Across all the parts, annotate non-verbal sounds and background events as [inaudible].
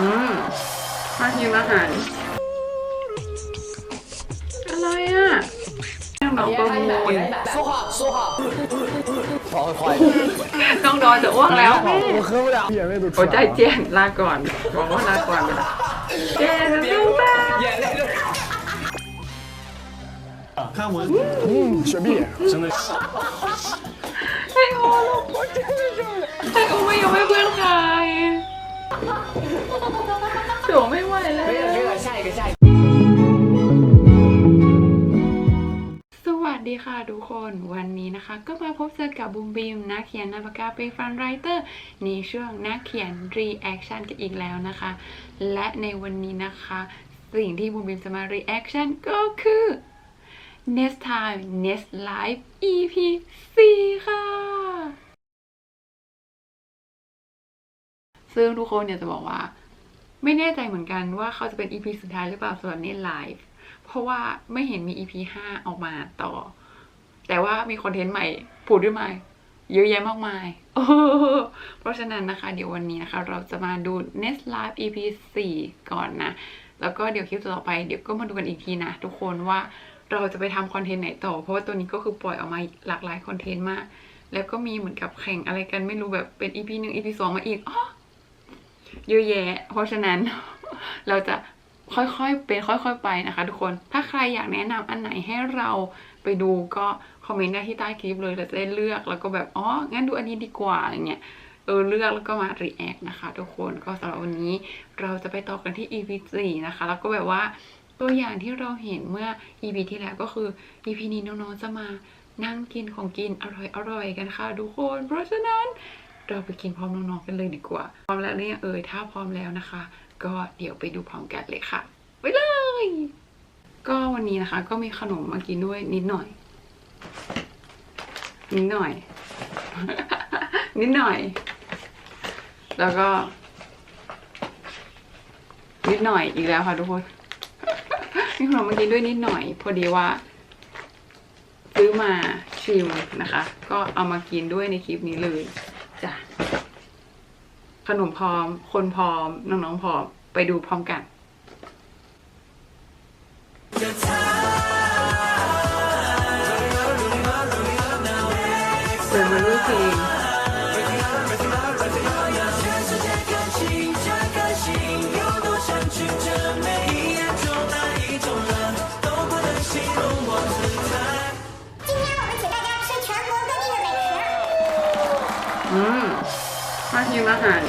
อืมมากินอาหาร อะไรอ่ะน้องประมูล 说话说话，跑会坏的。 น้องดอยจะอ้วกแล้วแม่ 我喝不了，眼泪都出 โอ้ 来 ใจ 了。 เจียนลาก่อนบอกว่าลาก่อนไปละเจ๊จะสู้ตา 眼泪就看我，嗯，雪碧真的是。 ให้โอ้ลูกให้โอ้ไม่ยอมให้เพื่อนใคร หนูไม่ไหวแล้วใช่ก็ใช่ สวัสดีค่ะทุกคนวันนี้นะคะ ก็มาพบเจอกับบูมบีมนักเขียนนัมปากกาเป็นฟันไรเตอร์ในช่วงนักเขียนรีแอคชั่นกันอีกแล้วนะคะ และในวันนี้นะคะ สิ่งที่บูมบีมจะมารีแอคชั่นก็คือ next time next life EP 4ค่ะ ซึ่งทุกคนเนี่ยจะบอกว่า ไม่แน่ใจเหมือนกันว่าเขาจะเป็น EP สุดท้ายหรือเปล่าสำหรับนี่ไลฟ์เพราะว่าไม่เห็นมี EP 5ออกมาต่อ แต่ว่ามีคอนเทนต์ใหม่ผุดขึ้นมาเยอะแยะมากมายเพราะฉะนั้นนะคะ เดี๋ยววันนี้นะคะ เราจะมาดู Next Live EP 4 ก่อนนะ แล้วก็เดี๋ยวคลิปต่อไปเดี๋ยวก็มาดูกันอีกทีนะ ทุกคนว่าเราจะไปทำคอนเทนต์ไหนต่อ เพราะว่าตัวนี้ก็คือปล่อยออกมาหลากหลายคอนเทนต์มาก แล้วก็มีเหมือนกับแข่งอะไรกันไม่รู้แบบเป็น EP 1 EP 2มาอีกอ๋อ เยอะแยะ เพราะฉะนั้นเราจะค่อยๆ เป็นค่อยๆ ไปนะคะ ทุกคน ถ้าใครอยากแนะนำอันไหนให้เราไปดูก็คอมเมนต์ได้ที่ใต้คลิปเลยเราจะได้เลือกแล้วก็แบบ อ๋อ งั้นดูอันนี้ดีกว่าอย่างเงี้ย เออ เลือกแล้วก็มา react นะคะ ทุกคน ก็สำหรับวันนี้เราจะไปต่อกันที่ EP 4นะคะ แล้วก็แบบว่าตัวอย่างที่เราเห็นเมื่อ EP ที่แล้วก็คือ EP นี้น้องๆ จะมานั่งกินของกินอร่อยๆ กันค่ะทุกคน เพราะฉะนั้น เราไปกินพร้อมน้องๆกันเลยดีกว่า พร้อมแล้วหรือยังเอ่ยถ้าพร้อมแล้วนะคะ ก็เดี๋ยวไปดูพร้อมกันเลยค่ะ ไปเลย ก็วันนี้นะคะ ก็มีขนมมากินด้วยนิดหน่อย นิดหน่อย นิดหน่อย แล้วก็ นิดหน่อยอีกแล้วค่ะทุกคนมีขนมมากินด้วยนิดหน่อย พอดีว่าซื้อมาชิมนะคะ ก็เอามากินด้วยในคลิปนี้เลย จ้ะขนมพร้อม คนพร้อม น้องๆพร้อม ไปดูพร้อมกัน เปิดมาด้วยเพลง ทีมอาหาร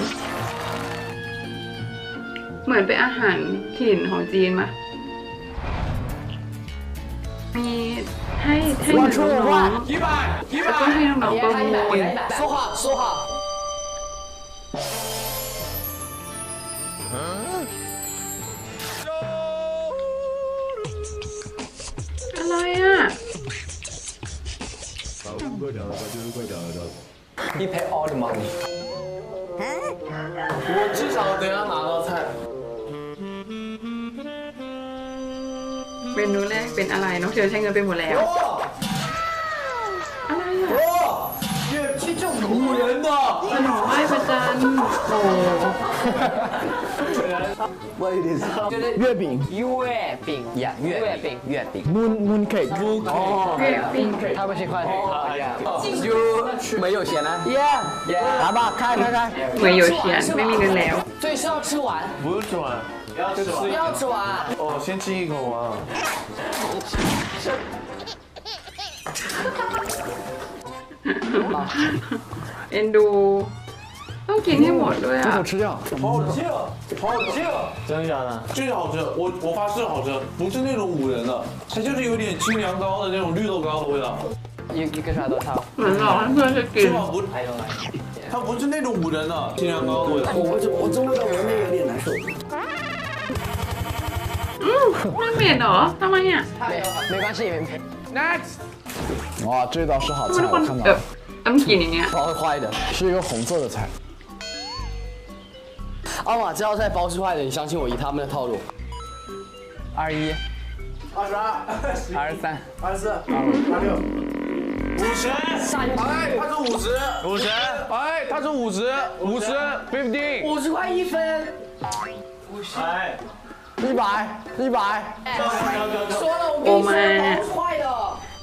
เหมือนเป็นอาหารถิ่นของจีนมะมีให้ให้หนูน้องแล้วก็ให้น้องๆประมูลอะไรอะ He pay all the money。我至少得要拿到菜。 เมนูแรกเป็นอะไร น้องเชิญใช้เงินไปหมดแล้ว 哇 อะไรอ่ะ 哇，也是这种唬人的。 ขนมไหว้พระจันทร์โอ้ What it is？就是月饼月饼呀，月饼月饼。 ，moon moon cake， เกรดปิ้ง 他们是快点。You 没有钱呢？Yeah yeah。来吧，开开开。 เหมือนอยู่เขียนไม่มีเงินแล้ว 所以是要吃完，不是吃完，要吃完。哦，先吃一口啊。 [laughs] เอ็นดู 给你我的呀。我想吃掉。好好吃，好好吃，真的假的？这个好吃，我我发誓好吃，不是那种五仁的，它就是有点清凉糕的那种绿豆糕的味道。一一个啥都差。真的，这是给。这不还有来。它不是那种五仁的清凉糕的味道。我这我这味道闻着有点难受。嗯，没呢，大半夜。没没关系，没赔。Next。哇，这道是好菜，我看到。M 几零零？稍微快一点，是一个红色的菜。阿玛这道菜包是坏的，你相信我，以他们的套路。二一，二十二、[laughs] 二十三，二十四、二五、二六。 五十，哎，他说五十，五十，哎，他说五十，五十，fifty，五十块一分，哎，一百一百，说了我跟你说包快的。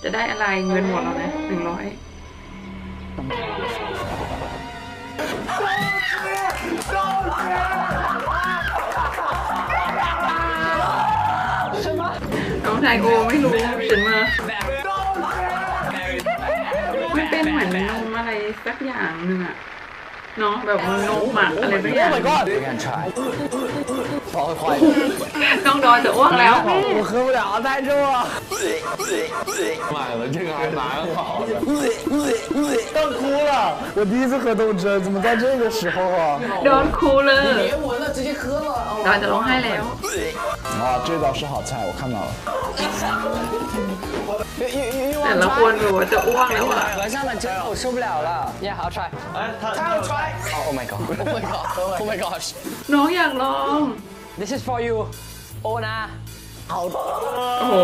จะได้อะไรเงินหมดแล้วนะหนึ่งร้อย น้องไทโอไม่รู้ฉันมามันเป็นเหมือนนมอะไรสักอย่างหนึ่งอะเนาะแบบนมหมักอะไรสักอย่าง Oh my god！别敢踹，包快， น้องดอยจะอ้วกแล้วแม่ 我喝不了，太重了。买了这个还蛮好的。要哭了！我第一次喝豆汁，怎么在这个时候啊？ โดนครูเลย 别闻了， 直接喝了。 ดอยจะร้องไห้แล้ว 啊，这道是好菜，我看到了。 แต่ละคนแบบว่าจะอ้วกแล้วอะ 合上了之后受不了了。Yeah，好 try。哎，他他要 try。Oh my god。Oh my god。Oh my gosh。 น้องอยากลอง This is for you。โอนะ โอ้โห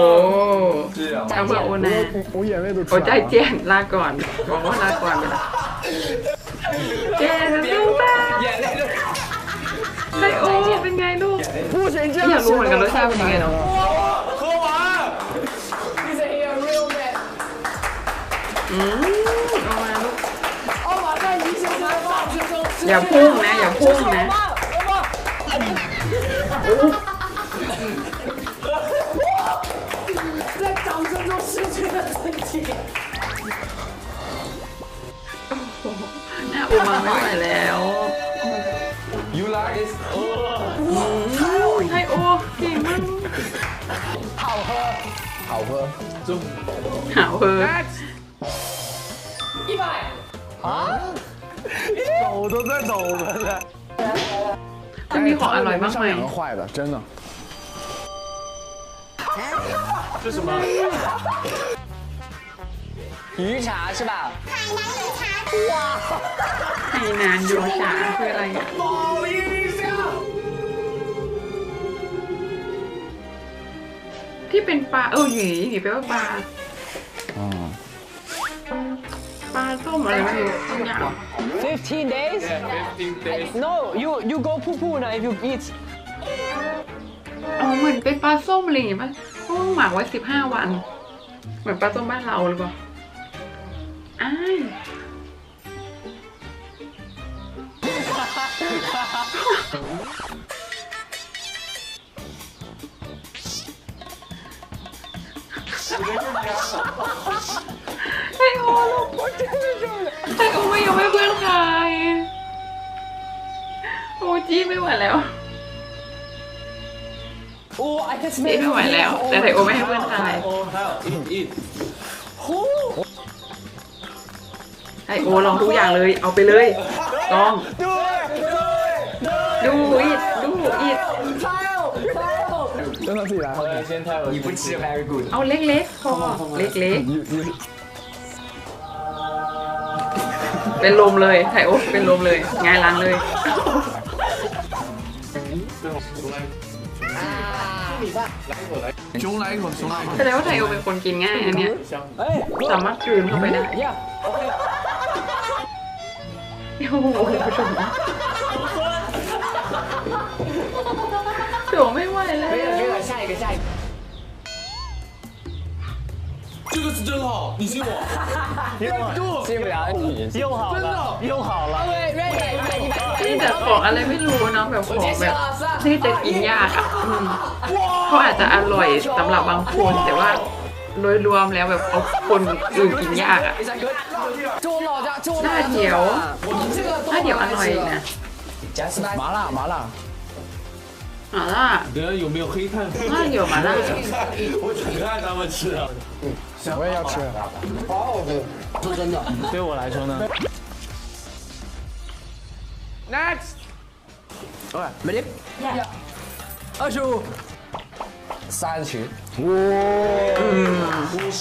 这样。 จำเพื่อโอนา 我眼泪都出 โอ้ 来 ใจ 了。 เจียนลาก่อนบอกว่าลาก่อนไปละเจนสู้ตา ไทโอเป็นไงลูก 不行，这 อยากรู้เหมือนกันรสชาติเป็นยังไงเนาะ 喝完。 He's a real man。 อืมเอามาลูก 哦，马上一下子放之中。 อย่าพุ่งนะ อย่าพุ่งนะ 在掌声中失去了自己。 หน้าโอมาไม่ไหวแล้ว ว 好喝，中，好喝，一百，啊，手都在抖了，呢没搞好利吗？上两个坏的，真的，这什么？鱼茶是吧？海南鱼茶哇？海南有茶是啥？ ที่เป็นปลาเออหยีหยีแปลว่าปลา嗯，ปลาส้มอะไรไม่รู้บางอย่าง Fifteen days. Fifteen days。No, you you go poo poo now if you eat. อ๋อเหมือนเป็นปลาส้มอะไรอย่างเงี้ยป่ะเพราะว่าหมักไว้สิบห้าวัน เหมือนปลาส้มบ้านเราหรือเปล่าอ้าย ไอ้โอ้ลูกโคตรไอ้โอ้ไม่ยอมให้เพื่อนใครโอ้จี้ไม่ไหวแล้ว Oh, I just บไม่ไหวแล้วแต่ไอโอไม่ให้เพื่อนใคร Oh, how? โอลองทุกอย่างเลย เอาไปเลยลองดูอิดดูอิด 真的自己来。先太恶心。你不吃 very good。 เอาเล็กๆพอเล็ก 你你 ๆ เป็นลมเลย ไทโอเป็นลมเลยหงายหลังเลย 熊来一口，熊来一口 แส。ดงว่าไทโอเป็นคนกินง่ายอันเนี้ย 哎， สามารถกลืนเข้าไปได้ 呀， โอ้โหคุณผู้ชมโถไม่ไหวแล้ว 没有没有，下一 个下一个。这个是真好，你信我。信不了你。用好了，用好了。 OK ready 一百一百 นี่แต่ของอะไรไม่รู้เนาะแบบของแบบที่จะกินยากอ่ะอืมเขาอาจจะอร่อยสำหรับบางคนแต่ว่าโดยรวมแล้วแบบเอาคนอื่นกินยากอ่ะ 就我老家，就我 หน้าเดียว 我们这个 หน้าเดียวอร่อยนะ 加斯麻辣 麻辣， หมาล่า 等下有没有黑炭？ [laughs] หน้าเดียวหมาล่า 我只看他们吃啊。我也要吃。对我来说呢 Next。OK，没得。二十五。三十。哇，五十、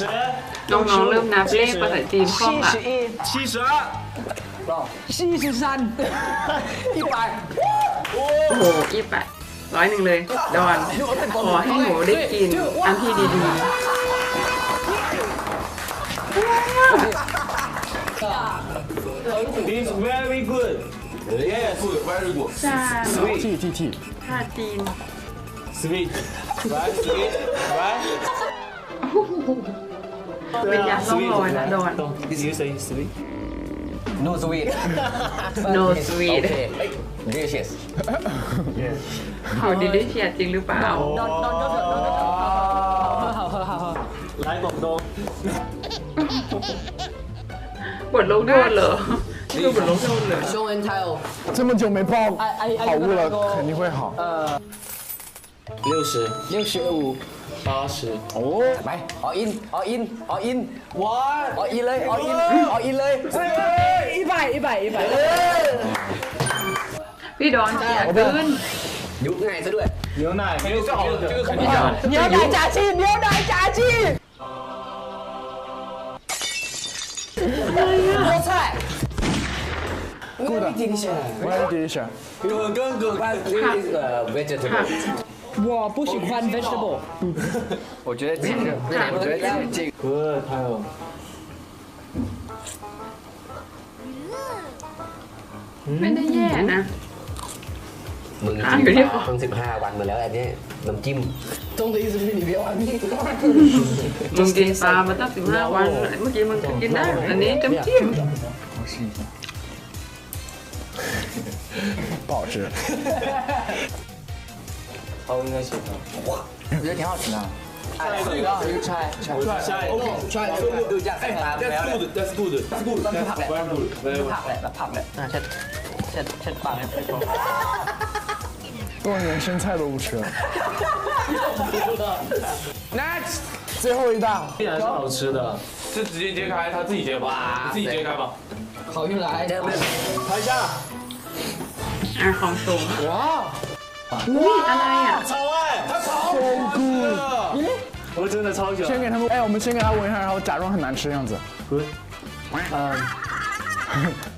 น้องๆเริ่มนับเลขภาษาจีนคล่อง 七 ละ 十一。七十二。七十三。[laughs] 一百。 โอ้โหยี่แปด ร้อยหนึ่งเลย ดอน ขอให้หนูได้กินอันที่ดีๆ It's very good. Yes, very good. ชา T T T，ชาจีน Sweet. Right, sweet. Right. เป็นยาล่องลอยนะดอน You say sweet. no sweet No sweet okay delicious เขาดีได้เชียร์จริงหรือเปล่า 来广东。 บทลงโทษเหรอนี่คือบทลงโทษเหรอ show and tell 这么久没泡好物了，肯定会好。六十、六十五八十。哦， ไป all in all in all in What? all in เลย all in all in เลย พี่ดอนเชียร์ขึ้น ยุบง่ายซะด้วย 牛奶，这个这个这个肯定 พี่ดอน 牛奶炸鸡牛奶炸鸡菠菜 good， delicious very delicious。有跟个 this is a vegetable 我不喜欢 vegetable。我觉得这个我觉得这个 good，还有 ไม่ได้แย่นะ มึง อ่ะอยู่ที่เขา มึงสิบห้าวันมาแล้วอันนี้น้ำจิ้ม มึงกินปลามาตั้งสิบห้าวัน เมื่อกี้มึงกินได้ อันนี้จำจิ้ม 不好吃。他应该喜欢。我觉得挺好吃的。下一个，下一个，OK，下一个， ดูจาก 哎，That's good, that's good, that's good, very good, very good。 ผักแหละแบบผักแหละอ่ะเช็ด เช็ดเช็ดปากให้พี่ 多年[laughs] 生菜都不吃了。 [laughs] next 最后一道，必然是好吃的。是直接揭开，他自己揭吧，你自己揭开吧。好运来เดิมเลย 拍下。 อ่ะของสูงว้าวอุ้ยอะไรอ่ะ 超爱，他超好吃的。我真的超喜欢。先给他们，哎，我们先给他闻一下，然后假装很难吃的样子。 เ [laughs]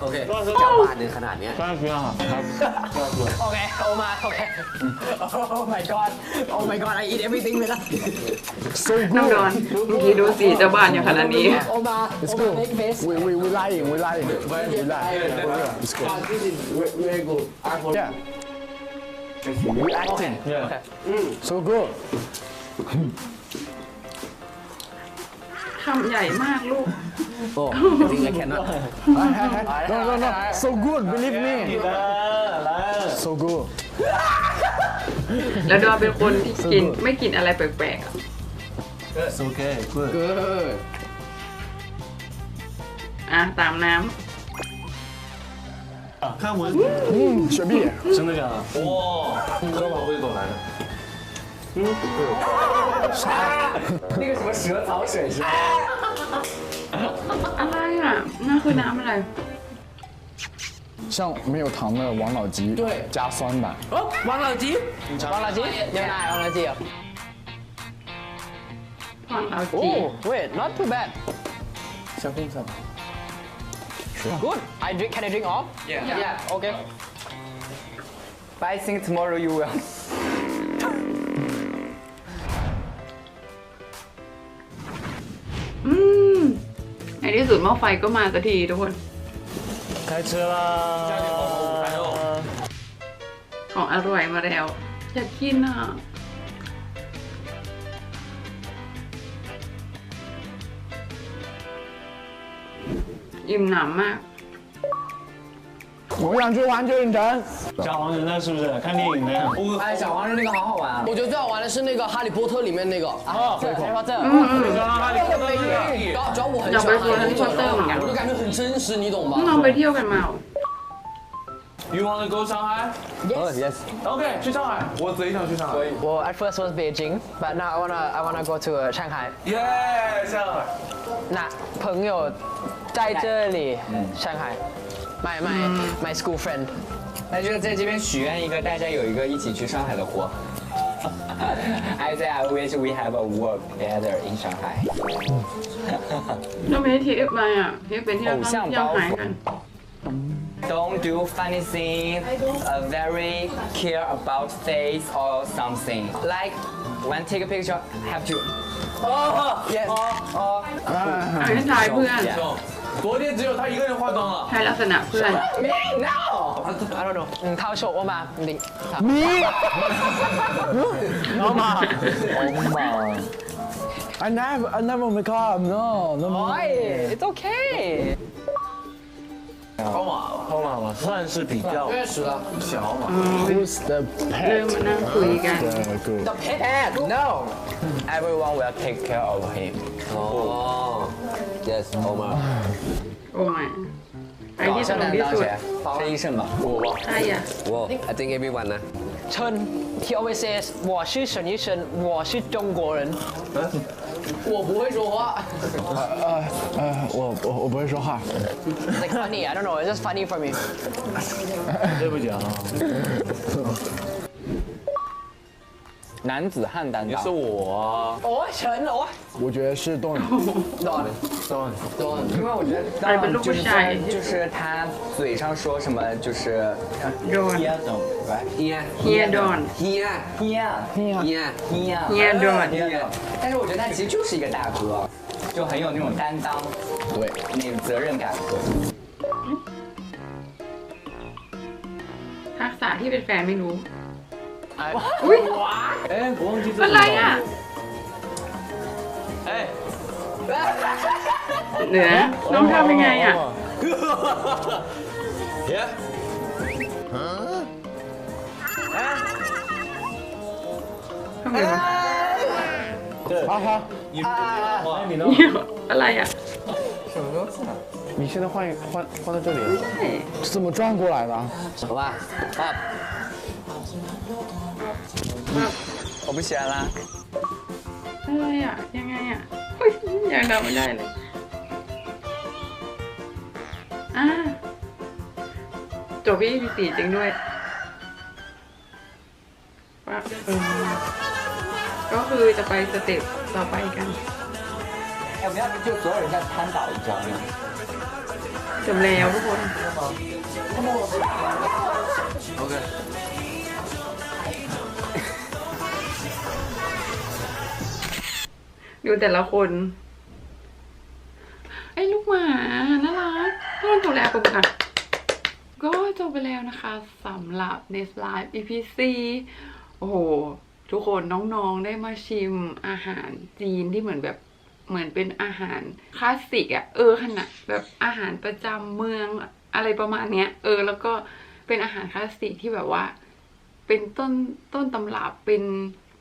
โอเคก็คือเจ้าบาทหนึ่งขนาดเนี้ย ก็คือครับก็คือโอเคโอมา โอเค โอ้ my god โอ้ my god I eat everything เลยนะ so น้องนอนเมื่อกี้ดูสิเจ้าบ้านอย่างขนาดนี้ โอมา let's go make face we we we lying we lying we lying let's go we we go yeah we acting yeah so good คำใหญ่มากลูก โอ้จริงๆ I cannot Hi, hi, hi. No, no, no. So good. Believe me. 来， So good. แล้วดอนเป็นคนที่กินไม่กินอะไรแปลกๆอะ It's okay, good。 อ่ะตามน้ 看我，嗯，雪碧。真的假的？哇，喝完胃口来了。 啥？那个什么蛇草水是吧？妈呀，那会拿不来。像没有糖的王老吉，对，加酸奶。哦，王老吉，王老吉，牛奶，王老吉。王老吉。哦，Wait, not too bad. 小红色。Good. I drink. Can I drink all? Yeah. Yeah. Okay. I think tomorrow you will. ที่สุดหม้อไฟก็มาสักทีทุกคน 开吃啦！ ของอร่อยมาแล้ว อยากกินอ่ะ อิ่มหนำมาก 我想去玩旧影城。 小黄人呢？是不是看电影的？哎，小黄人那个好好玩啊！我觉得最好玩的是那个《哈利波特》里面那个。哦，魔法阵。嗯嗯嗯，哈利波特。找我，很想去那个《波特》。我都感觉很真实，你懂吗？我们要不要去上海？欲望的哥，上海。好，yes，ok，去上海，我贼想去上海。我 at first was Beijing, but now I wanna I wanna go to Shanghai. Yeah，上海。那朋友在这里，上海，my my my school friend。那就在这边许愿一个，大家有一个一起去上海的活。I say I wish we have a work together in Shanghai。都没铁板呀，体板要偶像包袱。Don't do funny thing. A very care about face or something. Like when take a picture, have to. Oh yes. Oh oh. 人太。昨天只有他一个人化妆了。太拉粉了，不了。No. I don't know. 嗯，他说我妈零。你？我妈。我妈。I never, I never make up. No, no. Why? It's okay. 号码，号码嘛，算是比较小嘛。Who's the pet? The pet? No. Everyone will take care of him. Oh. Yes, Omar. Omar. 医生多少？陈医生吧，我吧。哎呀，我 I think everyone 呢。陈 he always says 我是陈医生，我是中国人。我不会说话。呃呃，我我我不会说话。Like funny, I don't know, it's just funny for me. 对不起啊。男子汉担当也是。我啊。โอ้ยเฉินโอ้ย 我觉得是动人。 ดอน 因为我觉得 อะไรเป็นลูก 就 ผู้ 是 ชาย 在就是他嘴上说什么就是 โดน 噎懂，right？ Here, เฮียโดน here, 噎 here. 噎噎懂噎但是我觉得他其实就是一个大哥，就很有那种担当，对，那个责任感。 ทักษะที่เป็นแฟนไม่รู้ 哎 อุ้ย 哎，我忘记这 อะไรอ่ะ 哎， เหนือน้องทำยังไงอ่ะ [laughs] 耶， ทำไมวะ 啊哈，你哎你呢？ [laughs] เหี้ยอะไรอ่ะ 你现在换一换换到这里， ใช่ 怎么转过来的？好吧 ，up。我不喜欢啦。 อะไรอ่ะ ยังไงอ่ะเฮ้ยยังเดาไม่ได้เลย อ่าจบพี่พีสี่จริงด้วยว่าเออก็คือจะไปสเต็ปต่อไปกัน 哎，我们要不就所有人在瘫倒一张？ จบแล้วทุกคน OK。 ดูแต่ละคน ไอ้ลูกหมาน่ารักน่ารักจบแล้วปุ๊บค่ะ ก็จบไปแล้วนะคะสำหรับ Next Live EP 4โอ้โห ทุกคนน้องๆได้มาชิมอาหารจีนที่เหมือนแบบเหมือนเป็นอาหารคลาสสิกอะเออขนาดแบบอาหารประจำเมืองอะไรประมาณเนี้ย เออ แล้วก็เป็นอาหารคลาสสิกที่แบบว่า เป็นต้นต้นตำรับเป็น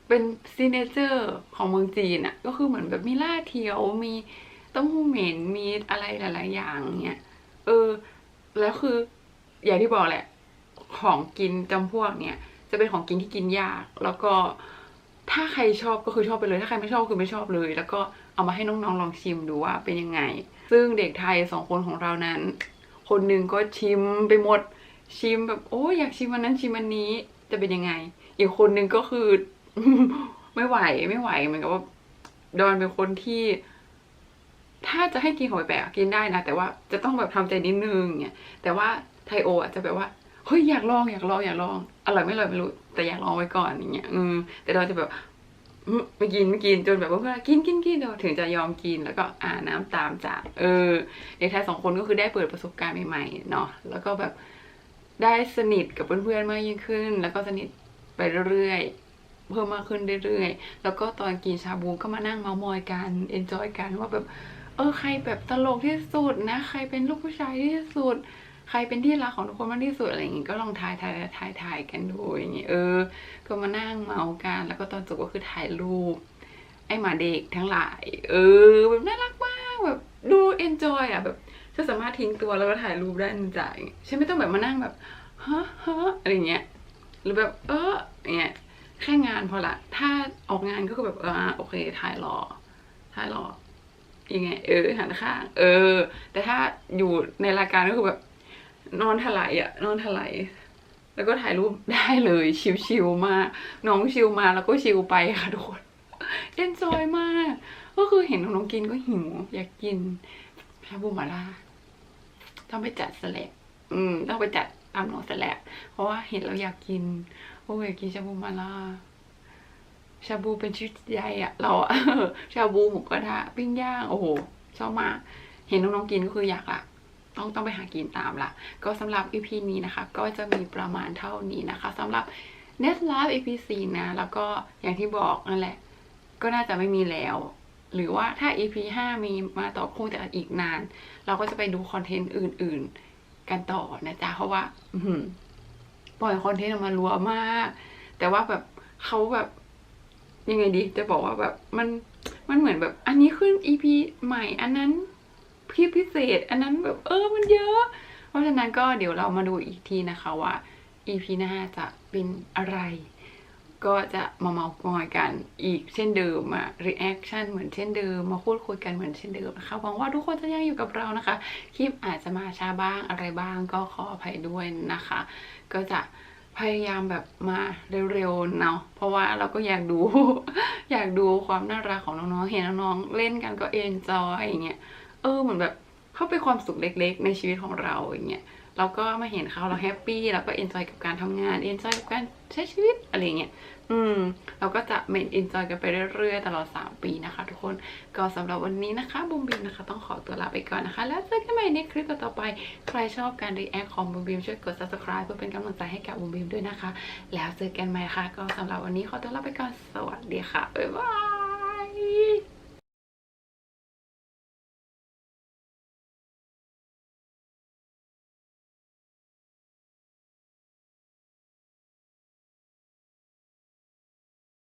เป็นซิเนเจอร์ของเมืองจีนอะก็คือเหมือนแบบมีล่าเทียวมีเต้มหูเหม็นมีอะไรหลาย ๆ อย่างเนี้ยเออ แล้วคือ อย่างที่บอกแหละ ของกินจำพวกเนี้ยจะเป็นของกินที่กินยาก แล้วก็ถ้าใครชอบก็คือชอบไปเลย ถ้าใครไม่ชอบก็คือไม่ชอบเลย แล้วก็เอามาให้น้อง ๆ ลองชิมดูว่าเป็นยังไง ซึ่งเด็กไทยสองคนของเรานั้น คนหนึ่งก็ชิมไปหมดชิมแบบโอ้อยากชิมอันนั้นชิมอันนี้จะเป็นยังไง อีกคนหนึ่งก็คือ ไม่ไหวไม่ไหวเหมือนกับว่า ดอนเป็นคนที่ ถ้าจะให้กินของแปลกกินได้นะ แต่ว่าจะต้องแบบทำใจนิดนึงเนี่ยแต่ว่าไทโออะจะแบบว่าเฮ้ยอยากลองอยากลองอยากลองอร่อยไม่อร่อยไม่รู้ แต่อยากลองไว้ก่อนอย่างเงี้ยอืมแต่ดอนจะแบบไม่กินไม่กินจนแบบว่าเพื่อนกินกินกินเดี๋ยวถึงจะยอมกินแล้วก็อ่าน้ำตามจากเออเด็กไทยสองคนก็คือได้เปิดประสบการณ์ใหม่ๆเนาะแล้วก็แบบได้สนิทกับเพื่อนๆมากยิ่งขึ้น แล้วก็สนิทไปเรื่อยๆ เพิ่มมากขึ้นเรื่อยๆ แล้วก็ตอนกินชาบูก็มานั่งเมามอยกันเอนจอยกันว่าแบบเออใครแบบตลกที่สุดนะ ใครเป็นลูกผู้ชายที่สุด ใครเป็นที่รักของทุกคนมากที่สุดอะไรอย่างงี้ก็ลองถ่ายถ่ายถ่ายถ่ายกันดูอย่างงี้เออ ก็มานั่งเมากันแล้วก็ตอนจบก็คือถ่ายรูปไอหมาเด็กทั้งหลาย เออแบบน่ารักมากแบบดูเอนจอยอะแบบจะสามารถทิ้งตัวแล้วก็ถ่ายรูปได้ในใจฉันไม่ต้องแบบมานั่งแบบฮะฮะอะไรเงี้ยหรือแบบเอออย่างเงี้ย แค่งานพอละ ถ้าออกงานก็คือแบบเออโอเคถ่ายรอถ่ายรอยังไง เออหันข้าง เออ แต่ถ้าอยู่ในรายการก็คือแบบ นอนถลายอะนอนถลายแล้วก็ถ่ายรูปได้เลยชิลๆมาก น้องชิลมาแล้วก็ชิลไปค่ะทุกคนเอนจอยมาก ก็คือเห็นน้องๆกินก็หิว อยากกินชาบูมาล่าต้องไปจัดสแลบอืม ต้องไปจัดตามน้องสแลบเพราะว่าเห็นแล้วอยากกิน โอ้ยอยากกินชาบูมาล่าชาบูเป็นชุดใหญ่อะเราอะชาบูหมูกระทะปิ้งย่างโอ้โหชอบมากเห็นน้องๆกินก็คืออยากละต้องต้องไปหากินตามละก็สำหรับ EP นี้นะคะ ก็จะมีประมาณเท่านี้นะคะสำหรับ Net Live EP 4นะ แล้วก็อย่างที่บอกนั่นแหละ ก็น่าจะไม่มีแล้ว หรือว่าถ้า EP 5 มีมาต่อคงจะอีกนาน เราก็จะไปดูคอนเทนต์อื่น ๆ กันต่อนะจ๊ะเพราะว่า ปล่อยคอนเทนต์ออกมารัวมาก แต่ว่าแบบเขาแบบยังไงดี จะบอกว่าแบบมันมันเหมือนแบบ อันนี้ขึ้นอีพีใหม่อันนั้นพิพิเศษ อันนั้นแบบเออมันเยอะ เพราะฉะนั้นก็เดี๋ยวเรามาดูอีกทีนะคะว่าอีพีหน้าจะเป็นอะไร ก็จะมาเมาส์มอยกันอีกเช่นเดิมมา reaction เหมือนเช่นเดิม มาพูดคุยกันเหมือนเช่นเดิมนะคะหวังว่าทุกคนจะยังอยู่กับเรานะคะ คลิปอาจจะมาช้าบ้างอะไรบ้างก็ขออภัยด้วยนะคะ ก็จะพยายามแบบมาเร็วๆเนาะเพราะว่าเราก็อยากดู อยากดูความน่ารักของน้องๆ เห็นน้องๆเล่นกันก็เอนจอยอย่างเงี้ยเออเหมือนแบบเข้าเป็นความสุขเล็กๆ ในชีวิตของเราอย่างเงี้ยเราก็มาเห็นเขาเราแฮปปี้เราก็เอนจอยกับการทำงานเอนจอยกับการใช้ชีวิตอะไรเงี้ยอืม เราก็จะเมนเอนจอยกันไปเรื่อยๆ ตลอด 3 ปีนะคะ ทุกคนก็สำหรับวันนี้นะคะบุมบิมนะคะ ต้องขอตัวลาไปก่อนนะคะ แล้วเจอกันใหม่ในคลิปต่อไป ใครชอบการรีแอคของบุมบิมช่วยกด subscribe เพื่อเป็นกำลังใจให้กับบุมบิมด้วยนะคะ แล้วเจอกันใหม่ค่ะ ก็สำหรับวันนี้ขอตัวลาไปก่อนสวัสดีค่ะบ๊ายบาย